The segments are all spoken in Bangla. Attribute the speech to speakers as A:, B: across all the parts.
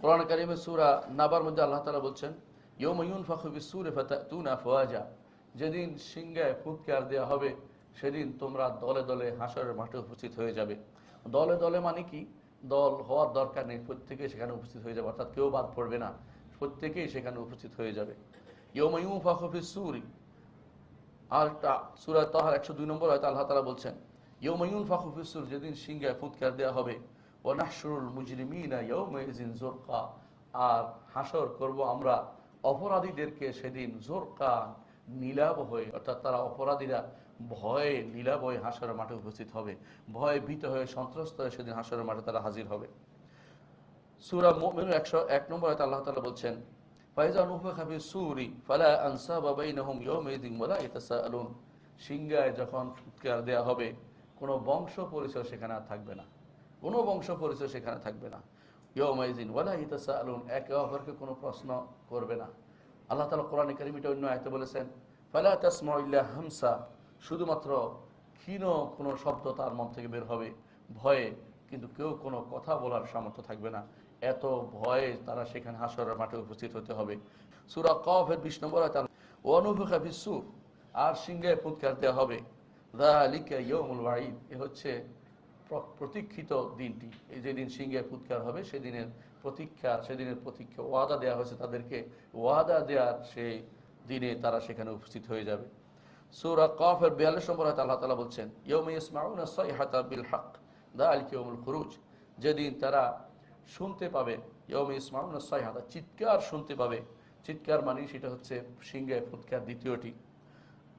A: কোরআন কারিমের সুরা নাবার মধ্যে আল্লাহ তালা বলছেন ইয়ময়ুন ফাখুবি সুরে ফাতুন আফওয়াজা যেদিন সিংহায় ফুৎকার দেওয়া হবে, সেদিন তোমরা দলে দলে হাসরের মাঠে উপস্থিত হয়ে যাবে। দলে দলে মানে কি? দল হওয়ার দরকার নেই প্রত্যেকে সেখানে উপস্থিত হয়ে যাবে, অর্থাৎ কেউ বাদ পড়বে না, প্রত্যেকেই সেখানে উপস্থিত হয়ে যাবে। ইয়ময়ুন ফাখুফি সুরি আর সুরা তাহার একশো দুই নম্বর হয়তো আল্লাহ তালা বলছেন ইয়ময়ুন ফাখুফিসুর যেদিন সিংহায় ফুৎকার দেওয়া হবে ও মুজরিমিনা আর হাসর করব আমরা অপরাধীদেরকে সেদিন হয়ে, অর্থাৎ তারা অপরাধীরা ভয়ে হয়ে মাঠে উপস্থিত হবে, ভয়ে ভীত হয়ে সন্ত্রস্ত হয়ে সেদিন মাঠে তারা হাজির হবে। সুরা মুমিনুর একশো এক নম্বর আল্লাহ তালা বলছেন, ফাইজা নুফিখা ফি সুরি ফালা বাইনাহুম ইয়াউমাইযিন ওয়ালা ইয়াতাসাআলুন। সিংহায় যখন ফুৎকার দেয়া হবে, কোনো বংশ পরিচয় সেখানে আর থাকবে না। কোনো বংশ পরিচয় সেখানে থাকবে না। ইয়মাইজিন ওয়ালা ইয়াতাসাআলুন একে অপরকে কোনো প্রশ্ন করবে না। আল্লাহ তাআলা কোরআনে কারিমিটা অন্য আয়তে বলেছেন, ফালা তাসমাউ ইল্লা হামসা শুধুমাত্র ক্ষীণ কোনো শব্দ তার মন থেকে বের হবে ভয়ে, কিন্তু কেউ কোনো কথা বলার সামর্থ্য থাকবে না। এত ভয়ে তারা সেখানে হাসরের মাঠে উপস্থিত হতে হবে। সুরা কফের বিশ নম্বর আয়াত অনুভূখা বিশ্বর আর সিংহে ফুৎকার দেওয়া হবে। দা দালিকা ইয়মুল ওয়াঈদ, এ হচ্ছে প্রতীক্ষিত দিনটি। এই যেদিন সিংহে ফুৎকার হবে, সেদিনের প্রতীক্ষা সেদিনের প্রতীক্ষা, ওয়াদা দেওয়া হয়েছে তাদেরকে। ওয়াদা দেওয়ার সেই দিনে তারা সেখানে উপস্থিত হয়ে যাবে। সূরা কফের বিয়াল্লিশ নম্বর আয়াত আল্লাহ তালা বলছেন ইয়ৌমা বিল হক, দালিকা ইয়াউমুল খুরুজ। যেদিন তারা শুনতে পাবে ইয়ৌমা ইয়াসমাউনা সাইহাতা, চিৎকার শুনতে পাবে। চিৎকার মানে সেটা হচ্ছে সিংহে ফুৎকার দ্বিতীয়টি।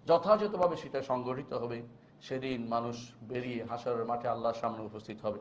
A: যথাযথভাবে সেটা সংগঠিত হবে। সেদিন মানুষ বেরিয়ে হাসরের মাঠে আল্লাহর সামনে উপস্থিত হবে।